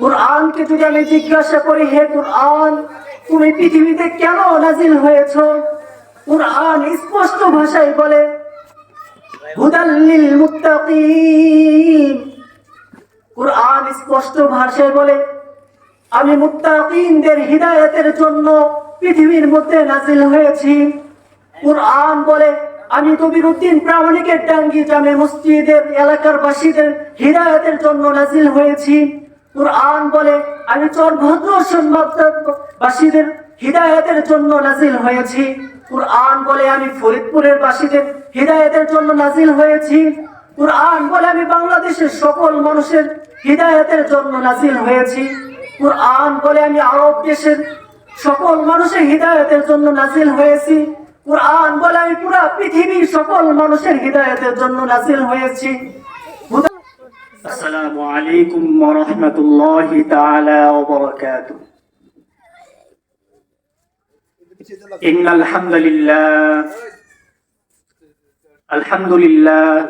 কোরআনকে যদি আমি জিজ্ঞাসা করি, হে কোরআন, তুমি পৃথিবীতে কেন নাজিল হয়েছ? কোরআন স্পষ্ট ভাষায় বলে হুদাল্লিল মুত্তাকিন। কোরআন স্পষ্ট ভাষায় বলে, আমি মুত্তাকিনদের হিদায়াতের জন্য পৃথিবীর মধ্যে নাজিল হয়েছি। কোরআন বলে, আমি কবির উদ্দিন প্রামাণিকের ডাঙ্গি জামে মসজিদের এলাকার বাসীদের হিদায়াতের জন্য নাজিল হয়েছি। কোরআন বলে, আমি চরভদ্র বাসীদের হিদায়াতের জন্য নাজিল হয়েছি। কোরআন বলে, আমি ফরিদপুরের বাসীদের হিদায়াতের জন্য নাজিল হয়েছি। কোরআন বলে, আমি বাংলাদেশের সকল মানুষের হিদায়াতের জন্য নাজিল হয়েছি। কোরআন বলে, আমি আরব দেশের সকল মানুষের হৃদায়তের জন্য নাজিল হয়েছি। কোরআন বলে, আমি পুরা পৃথিবীর সকল মানুষের হৃদায়তের জন্য নাজিল হয়েছি। السلام عليكم ورحمة الله تعالى وبركاته. إن الحمد لله الحمد لله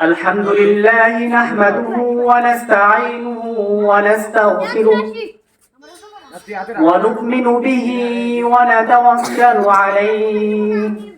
الحمد لله نحمده ونستعينه ونستغفره ونؤمن به ونتوكل عليه.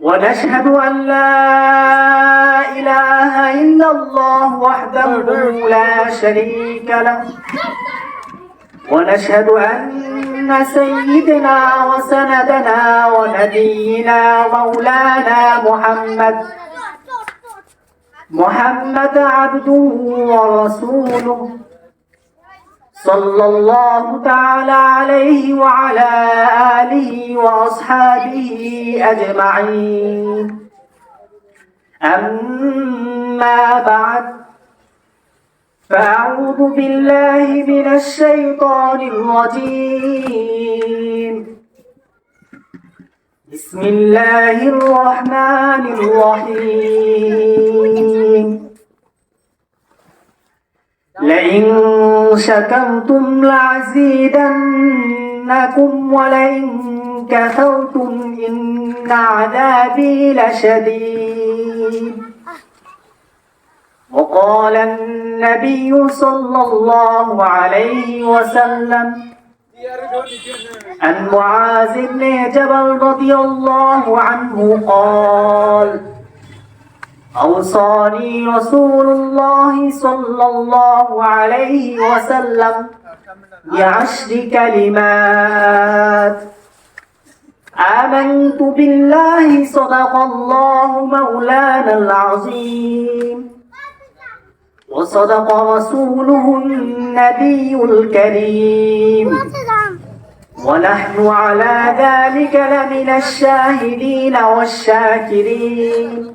ونشهد أن لا إله إلا الله وحده لا شريك له. ونشهد أن سيدنا وسندنا ونبينا مولانا محمد محمد عبده ورسوله. صلى الله تعالى عليه وعلى آله وأصحابه أجمعين. أما بعد فأعوذ بالله من الشيطان الرجيم. بسم الله الرحمن الرحيم. لئن شكرتم لعزيدنكم ولئن كفرتم إن عذابي لشديد. وقال النبي صلى الله عليه وسلم عن معاذ بن جبل رضي الله عنه قال أوصاني رسول الله صلى الله عليه وسلم بعشر كلمات. آمنت بالله صدق الله مولانا العظيم. وصدق رسوله النبي الكريم. ونحن على ذلك لمن الشاهدين والشاكرين.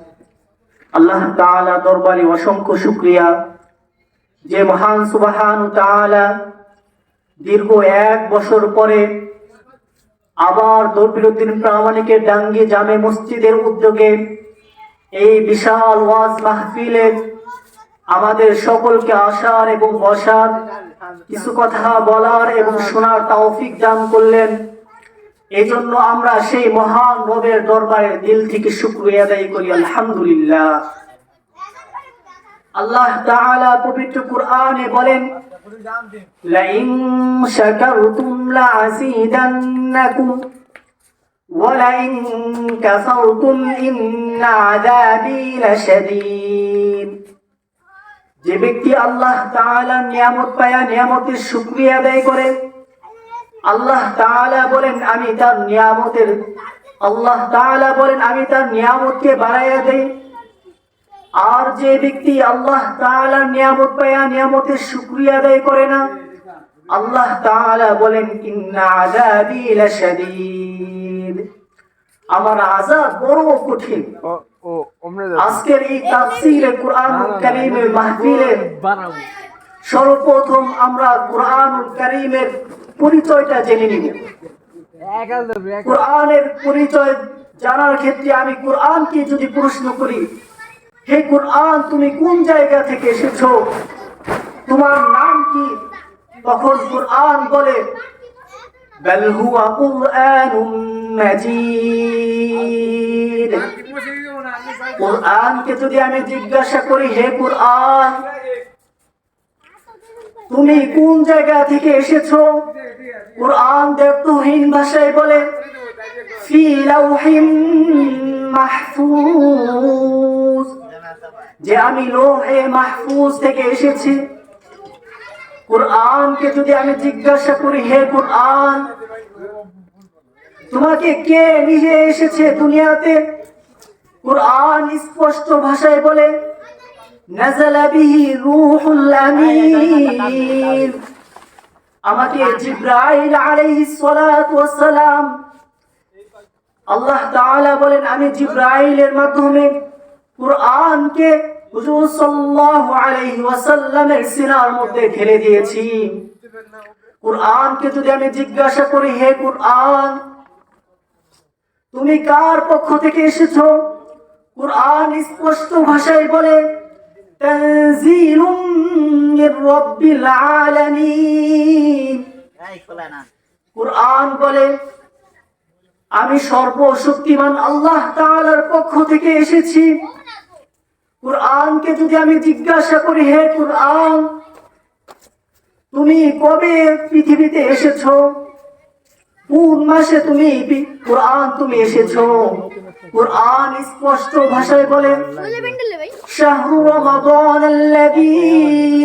আল্লাহ তাআলা দরবারে অসংখ্য শুক্রিয়া। যে মহান সুবাহান তাআলা দীর্ঘ এক বছর পরে আবার দরবিরুদ্দিন প্রামাণিকের ডাঙ্গি জামে মসজিদের উদ্যোগে এই বিশাল ওয়াজ মাহফিলের আমাদের সকলকে আসার এবং বসার কিছু কথা বলার এবং শোনার তৌফিক দান করলেন। এই জন্য আমরা সেই মহান রবের দরবারে দিল থেকে শুক্রিয়া আদায় করি আলহামদুলিল্লাহ আল্লাহ তাআলা পবিত্র কুরআনে বলেন লাইন শাকারতুম লাযিদান্নাকুম ولئن كفرتم إن عذابي لشديد যে ব্যক্তি আল্লাহ তাআলা নিয়ামত পায়া নিয়ামতের শুকরিয়া আদায় করে আল্লাহ তাআলা বলেন আমি তার নিয়ামতের আল্লাহ তাআলা বলেন আমি তার নিয়ামতকে বাড়াইয়া দেই। আর যে ব্যক্তি আল্লাহ তাআলার নিয়ামত পায়া নিয়ামতের শুকরিয়া আদায় করে না আল্লাহ তাআলা বলেন ইন্না আযাবি লাশাদীদ। আমার আযাব বড় কঠিন। আজকের এই তাফসীরে কোরআন কারীমের মাহফিলে বানাবো সর্বপ্রথম আমরা কোরআন করিমের পরিচয়টা জেনে নিব। কোরআনের পরিচয় জানার ক্ষেত্রে আমি কোরআনকে যদি প্রশ্ন করি, হে কোরআন, তুমি কোন জায়গা থেকে এসেছ? তোমার নাম কি? তখন কোরআন বলে কোরআনকে যদি আমি জিজ্ঞাসা করি, হে কোরআন তুমি কোন জায়গা থেকে এসেছ? কোরআন দেবতহীন ভাষায় বলে মাহফুজ। যে আমি লোহে মাহফুজ থেকে এসেছি। কোরআনকে যদি আমি জিজ্ঞাসা করি, হে কোরআন, তোমাকে কে নিজে এসেছে দুনিয়াতে? কোরআন স্পষ্ট ভাষায় বলে নাজালা বিহি রূহুল আমিন আমাকে জিব্রাইল আলাইহিস সালাতু ওয়াস সালাম আল্লাহ তাআলা বলেন, আমি জিব্রাইলের মাধ্যমে কুরআনকে হুজুর সাল্লাল্লাহু আলাইহি ওয়াসাল্লামের সিনার মধ্যে ঢেলে দিয়েছি। কুরআনকে যদি আমি জিজ্ঞাসা করি, হে কুরআন, তুমি কার পক্ষ থেকে এসেছ? কুরআন স্পষ্ট ভাষায় বলে কুরআন বলে আমি সর্বশক্তিমান আল্লাহ তাআলার পক্ষ থেকে এসেছি। কুরআনকে যদি আমি জিজ্ঞাসা করি হে কুরআন তুমি কবে পৃথিবীতে এসেছ? কোন মাসে তুমি কোরআন তুমি এসেছ? কোরআন স্পষ্ট ভাষায় বলে শাহরু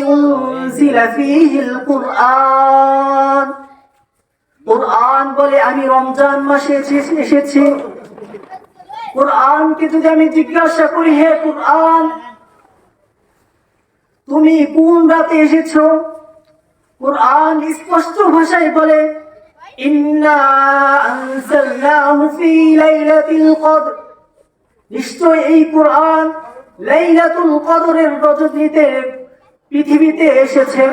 উনজিলা ফীহিল কোরআন। কোরআন বলে আমি রমজান মাসে এসেছি। কোরআনকে যদি আমি জিজ্ঞাসা করি হে কোরআন তুমি কোন রাতে এসেছ? কোরআন স্পষ্ট ভাষায় বলে ইন্না আনজালনাহু ফি লাইলাতিল কদর। নিশ্চয় এই কোরআন লাইলাতুল কদরের রজনীতে পৃথিবীতে এসেছেন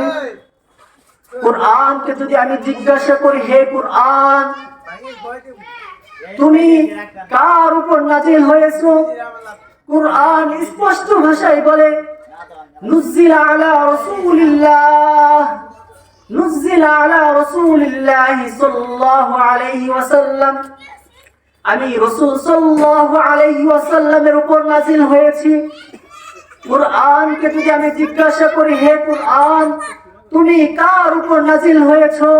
কোরআনকে যদি আমি জিজ্ঞাসা করি, হে কোরআন, তুমি কার উপর নাজিল হয়েছো? কোরআন স্পষ্ট ভাষায় বলে নুজিলা আলা রাসূলিল্লাহ। নুজিলা আলা রাসূলিল্লাহ সাল্লাল্লাহু আলাইহি ওয়াসাল্লাম। আমি রাসূল সাল্লাল্লাহু আলাইহি ওয়াসাল্লামের উপর নাজিল হয়েছি। কোরআনকে যদি আমি জিজ্ঞাসা করি, হে কোরআন, তুমি কার উপর নাজিল হয়েছো?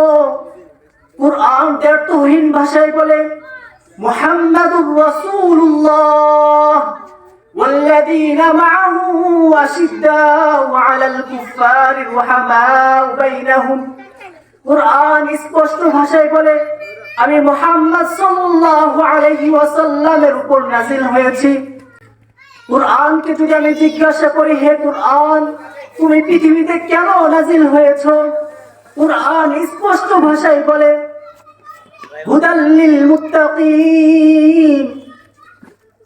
কোরআন দ্ব্যর্থহীন ভাষায় বলে, মুহাম্মাদুর রাসূলুল্লাহ। والذين معه أشداء على الكفار رحماء بينهم কোরআন স্পষ্ট ভাষায় বলে আমি মোহাম্মদ সাল্লাল্লাহু আলাইহি ওয়াসাল্লামের উপর নাজিল হয়েছি কোরআনকে যদি আমি জিজ্ঞাসা করি হে কোরআন তুমি পৃথিবীতে কেন নাজিল হয়েছ কোরআন স্পষ্ট ভাষায় বলে হুদাল্লিল মুত্তাকিন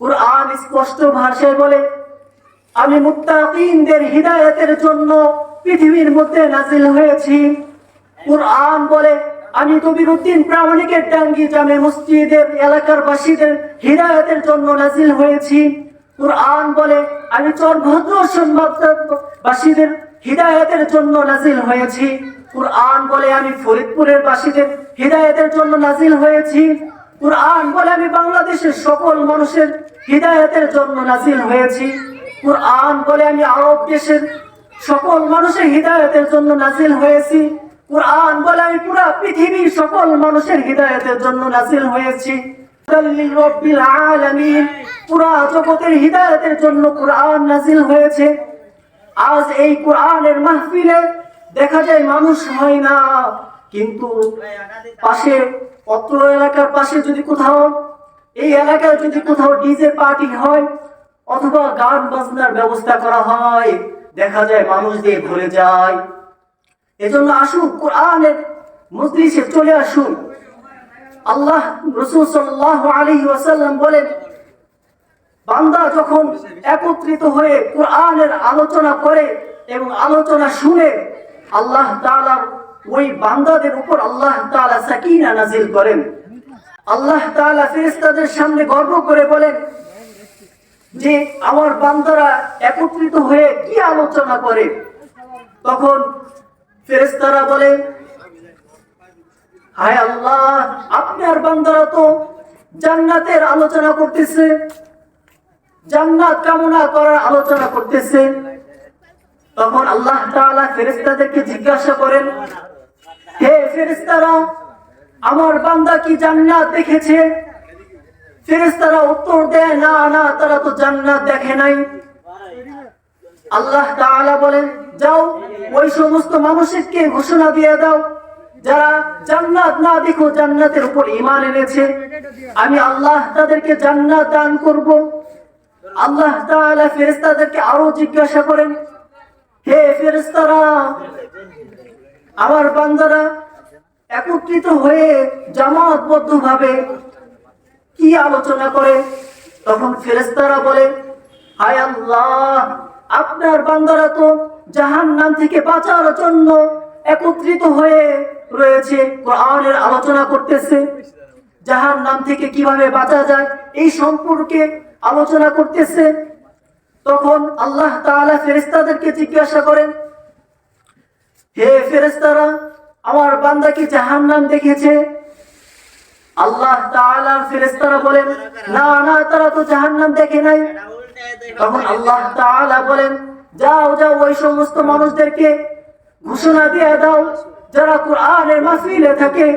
কোরআন স্পষ্ট ভাষায় বলে, আমি মুত্তাকিনদের হিদায়াতের জন্য পৃথিবীর মধ্যে নাজিল হয়েছি। কোরআন বলে, আমি কবির উদ্দিন প্রামাণিকের টাঙ্গি জামে মসজিদের এলাকার বাসীদের হৃদায়তের জন্য নাজিল হয়েছি। কোরআন বলে, আমি চরভদ্র বাসীদের হৃদায়তের জন্য নাজিল হয়েছি। কোরআন বলে, আমি ফরিদপুরের বাসীদের হৃদায়তের জন্য নাজিল হয়েছি। কোরআন বলে আমি বাংলাদেশের সকল মানুষের হৃদায়তের জন্য নাজিল হয়েছি। কোরআন বলে আমি আরব দেশের সকল মানুষের হৃদায়তের জন্য নাজিল হয়েছি। কোরআন বলে আমি পুরা পৃথিবীর সকল মানুষের হৃদায়তের জন্য নাজিল হয়েছি। পুরা জগতের হৃদায়তের জন্য কোরআন নাজিল হয়েছে। আজ এই কোরআনের মাহফিলে দেখা যায় মানুষ হয় না। কিন্তু পাশে অত্র এলাকার পাশে যদি কোথাও, এই এলাকায় যদি কোথাও ডিজে পার্টি হয় অথবা গান বাজনার ব্যবস্থা করা হয়, দেখা যায় মানুষ দিয়ে ভরে যায়। এজন্য আসুন, কোরআনের মজলিসে চলে আসুন। আল্লাহ রসুল সাল্লাহ আলী ওয়াসাল্লাম বলেন, বান্দা যখন একত্রিত হয়ে কোরআনের আলোচনা করে এবং আলোচনা শুনে, আল্লাহ তাআলার ওই বান্দাদের উপর আল্লাহ তাআলা সাকিনা নাজিল করেন। আল্লাহ তাআলা ফেরেশতাদের সামনে গর্ব করে বলেন যে, আমার বান্দারা একত্রিত হয়ে কি আলোচনা করে? তখন ফেরেশতারা বলে, হায় আল্লাহ, আপনার বান্দারা তো জান্নাতের আলোচনা করতেছে। জান্নাত কামনা করার আলোচনা করতেছে। তখন আল্লাহ তাআলা ফেরেশতাদেরকে জিজ্ঞাসা করেন হে ফেরেশতারা, আমার বান্দা কি জান্নাত দেখেছে? ফেরেশতারা উত্তর দেয়, না না, তারা তো জান্নাত দেখে নাই। আল্লাহ তাআলা বলেন, যাও, ওই সমস্ত মানুষকে ঘোষণা দিয়ে দাও, যারা জান্নাত না দেখো, জান্নাতের উপর ঈমান এনেছে। আমি আল্লাহ তাদেরকে জান্নাত দান করব। আল্লাহ তাআলা ফেরেশতাদেরকে আরও জিজ্ঞাসা করেন, হে ফেরেশতারা আমার বান্দারা একত্রিত হয়ে জামাতবদ্ধ ভাবে কি আলোচনা করে? তখন ফেরেস্তারা বলে, হায় আল্লাহ, আপনার বান্দারা তো জাহান নাম থেকে বাঁচার জন্য একত্রিত হয়ে রয়েছে, কোরআনের আলোচনা করতেছে। জাহান নাম থেকে কীভাবে বাঁচা যায়, এই সম্পর্কে আলোচনা করতেছে। তখন আল্লাহ তাআলা ফেরেশতাদেরকে জিজ্ঞাসা করেন হে ফেরেশতারা, আমার বান্দা কি জাহান্নাম দেখেছে? আল্লাহ তাআলা ফেরেশতারা বলেন, না না, তারা তো জাহান্নাম দেখে নাই। তখন আল্লাহ বলেন, যাও যাও, ওই সমস্ত মানুষদেরকে ঘোষণা দিয়ে দাও, যারা কোরআনের মাহফিলে থাকে,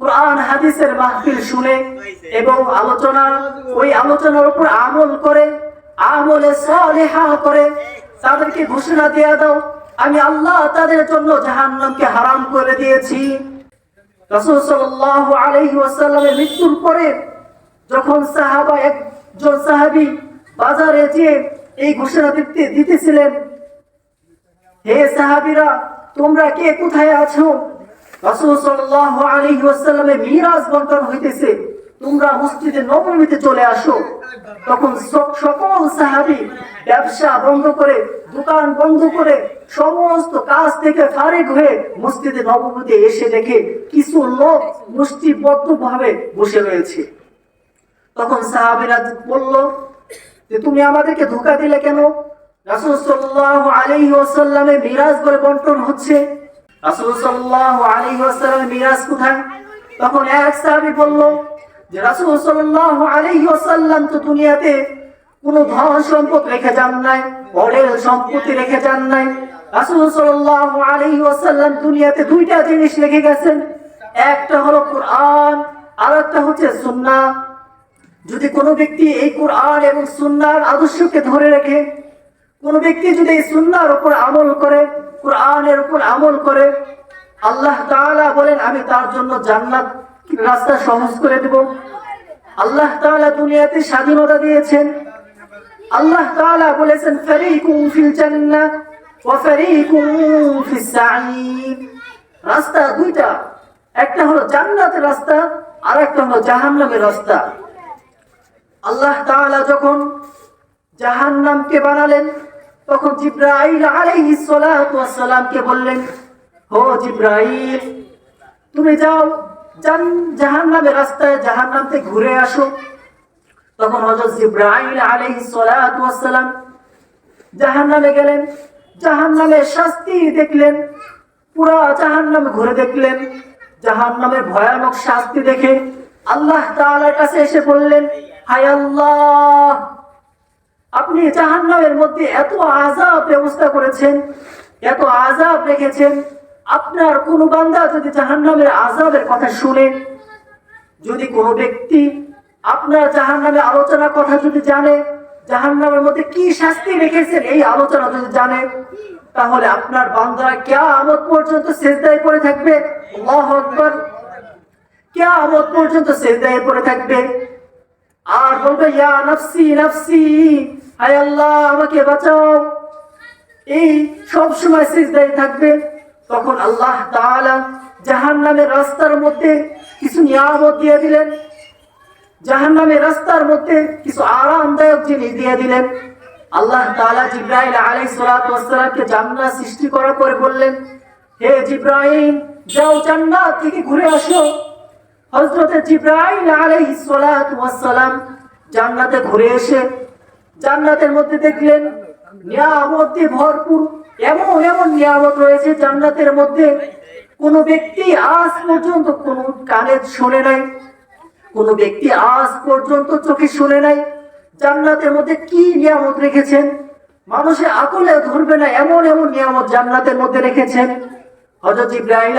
কোরআন, হাদিসের মাহফিল শুনে এবং আলোচনা, ওই আলোচনার উপর আমল করে, আমলে সালেহা করে তাদেরকে ঘোষণা দিয়ে দাও। আমি আল্লাহ তাদের জন্য জাহান্নামকে হারাম করে দিয়েছি। রাসূল সাল্লাল্লাহু আলাইহি ওয়াসাল্লামের মৃত্যুর পরে যখন সাহাবা একজন সাহাবী বাজারে যে এই ঘোষণা দিতে দিতেছিলেন, হে সাহাবীরা, তোমরা কে? কোথায় আছো? রাসূল সাল্লাল্লাহু আলাইহি ওয়াসাল্লামের মিরাজ বন্টন হইতেছে। তোমরা মসজিদে নববীতে চলে আসো। তখন সক- সকল সাহাবী ব্যবসা বন্ধ করে, দোকান বন্ধ করে, সমস্ত কাজ থেকে ফারেক হয়ে মসজিদে নববীতে এসে দেখে কিছু লোক মুষ্টিবদ্ধ ভাবে বসে রয়েছে। তখন সাহাবীরা বলল, যে তুমি আমাদেরকে ধোকা দিলে কেন? রাসূল সাল্লাল্লাহু আলাইহি ওয়াসাল্লামের মিরাজ করে বন্টন হচ্ছে। রাসূল সাল্লাল্লাহু আলাইহি ওয়াসাল্লামের মিরাজ কোথায়? তখন এক সাহাবী বলল যে রাসূল সাল্লাল্লাহু আলাইহি ওয়াসাল্লাম তো দুনিয়াতে কোনো ধন সম্পদ রেখে যান নাই অঢেল সম্পত্তি রেখে যান নাই। রাসূল সাল্লাল্লাহু আলাইহি ওয়াসাল্লাম দুনিয়াতে দুইটা জিনিস রেখে গেছেন। একটা হলো কোরআন আর একটা হচ্ছে সুন্নাহ। যদি কোনো ব্যক্তি এই কোরআন এবং সুন্নার আদর্শকে ধরে রাখে, কোনো ব্যক্তি যদি এই সুন্নার উপর আমল করে, কোরআনের উপর আমল করে, আল্লাহ তাআলা বলেন, আমি তার জন্য জান্নাত রাস্তা সহজ করে দেব। আল্লাহ তাআলা দুনিয়াতে স্বাধীনতা দিয়েছেন। আল্লাহ তাআলা বলেছেন, ফারিকুম ফিল জান্নাহ ওয়া ফারিকুম ফিস সাঈর রাস্তা দুইটা, একটা হলো জান্নাতের রাস্তা আর একটা হলো জাহান্নামের রাস্তা। আল্লাহ তাআলা যখন জাহান্নামকে বানালেন, তখন জিব্রাইল আলাইহিস সালাতু ওয়াস সালামকে বললেন, ও জিব্রাইল, তুমি যাও জান জাহান্নামের রাস্তায় জাহান্নাম থেকে ঘুরে আসো। তখন সালাতু ওয়াস সালাম জাহান্নামে গেলেন জাহান্নামের শাস্তি দেখলেন, পুরা জাহান্নামে ঘুরে দেখলেন জাহান্নামের ভয়ানক শাস্তি দেখে আল্লাহ তাআলার কাছে এসে বললেন, হায় আল্লাহ, আপনি জাহান্নামের মধ্যে এত আযাব ব্যবস্থা করেছেন, এত আযাব রেখেছেন আপনার কোন বান্দা যদি জাহান্নামের আযাবের কথা শুনে, যদি কোনো ব্যক্তি আপনার জাহান্নামের আলোচনার কথা যদি জানে, জাহান্নামের মধ্যে কি শাস্তি রেখেছেন এই আলোচনা যদি জানে, তাহলে আপনার বান্দারা কিয়ামত পর্যন্ত সেজদায় পড়ে থাকবে। আল্লাহু কিয়ামত পর্যন্ত সেজদায় পড়ে থাকবে। আর বলবে, ইয়া নাফসি নাফসি, হায় আল্লাহ, আমাকে বাঁচাও। এই সব সময় সিজদায় থাকবে। তখন আল্লাহ তাআলা জাহান্নামের রাস্তার মধ্যে কিছু নিয়ামত দিয়ে দিলেন। জাহান্নামের রাস্তার মধ্যে কিছু আরামদায়ক জিনিস দিয়ে দিলেন। আল্লাহ তাআলা জিব্রাইল আলাইহিস সালাতু ওয়াস সালামকে জান্নাত সৃষ্টি করার পরে বললেন, হে জিব্রাহিম যাও জান্নাত থেকে ঘুরে আসো। হজরতে জিব্রাইল আলাইহিস সালাতু ওয়াস সালাম জান্নাতে ঘুরে এসে জান্নাতের মধ্যে দেখলেন, নিয়ামত দিয়ে ভরপুর এমন এমন নিয়ামত রয়েছে, জান্নাতের মধ্যে কোন ব্যক্তি আজ পর্যন্ত কোন কানে শোনে নাই, কোন ব্যক্তি আজ পর্যন্ত চোখে শুনে নাই, জান্নাতের মধ্যে কি নিয়ামত রেখেছেন? মানুষের আকলে ধরবে না, এমন এমন নিয়ামত জান্নাতের মধ্যে রেখেছেন। হযরত ইব্রাহিম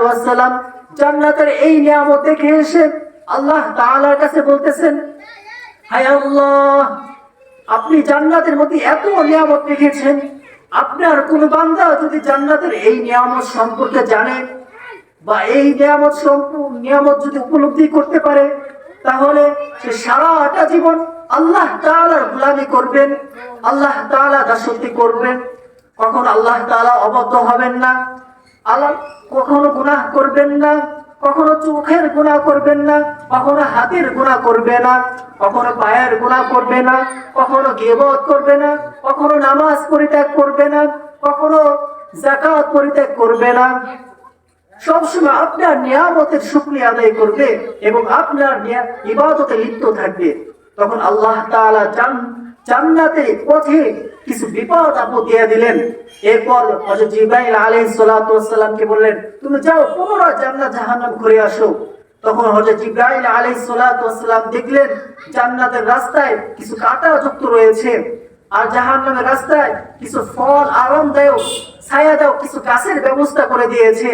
ওয়াস সালাম জান্নাতের এই নিয়ামত দেখে এসে আল্লাহ তাআলার কাছে বলতেছেন, হায় আল্লাহ, আপনি জান্নাতের মধ্যে এত নিয়ামত রেখেছেন আপনার কোন বান্দা যদি জান্নাতের এই নিয়ামত সম্পর্কে জানে বা এই নিয়ামত নিয়ামত যদি উপলব্ধি করতে পারে, তাহলে সে সারাটা জীবন আল্লাহ তাআলার গোলামি করবেন, আল্লাহ তাআলা দাসত্ব করবেন। কখন আল্লাহ তাআলা অবদ্ধ হবেন না, আল্লাহ কখনো গুনাহ করবেন না। কখনো চোখের গুনাহ করবেন না, কখনো হাতের গুনাহ করবে না, কখনো পায়ের গুনাহ করবে না, কখনো গিবত করবে না, কখনো নামাজ পরিত্যাগ করবে না, কখনো জাকাত পরিত্যাগ করবে না। সবসময় আপনার নিয়ামতের শুক্রিয়া আদায় করবে এবং আপনার ইবাদতে লিপ্ত থাকবে। তখন আল্লাহ তাআলা জান জান্নাতের পথে কিছু বিপদ আপদ দিয়ে দিলেন। এরপর হযরত জিব্রাইল আলাইহিস সালাতু ওয়াস সালামকে বললেন, তুমি যাও, পুনরায় জান্নাত জাহান্নাম ঘুরে আসো। তখন হযরত জিব্রাইল আলাইহিস সালাতু ওয়াস সালাম দেখলেন, জান্নাতের রাস্তায় কিছু কাঁটা যুক্ত রয়েছে আর জাহান্নামের রাস্তায় কিছু ফল আরামদায়ক ছায়াদায়ক কিছু গাছের ব্যবস্থা করে দিয়েছে।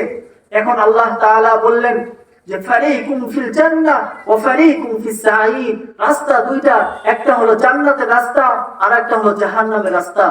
এখন আল্লাহ তাআলা বললেন যে ফারিকুম ফিল জান্নাহ ওয়া ফারিকুম ফিস সাঈদ। রাস্তা দুইটা, একটা হলো জান্নাতের রাস্তা আর একটা হলো জাহান্নামের রাস্তা।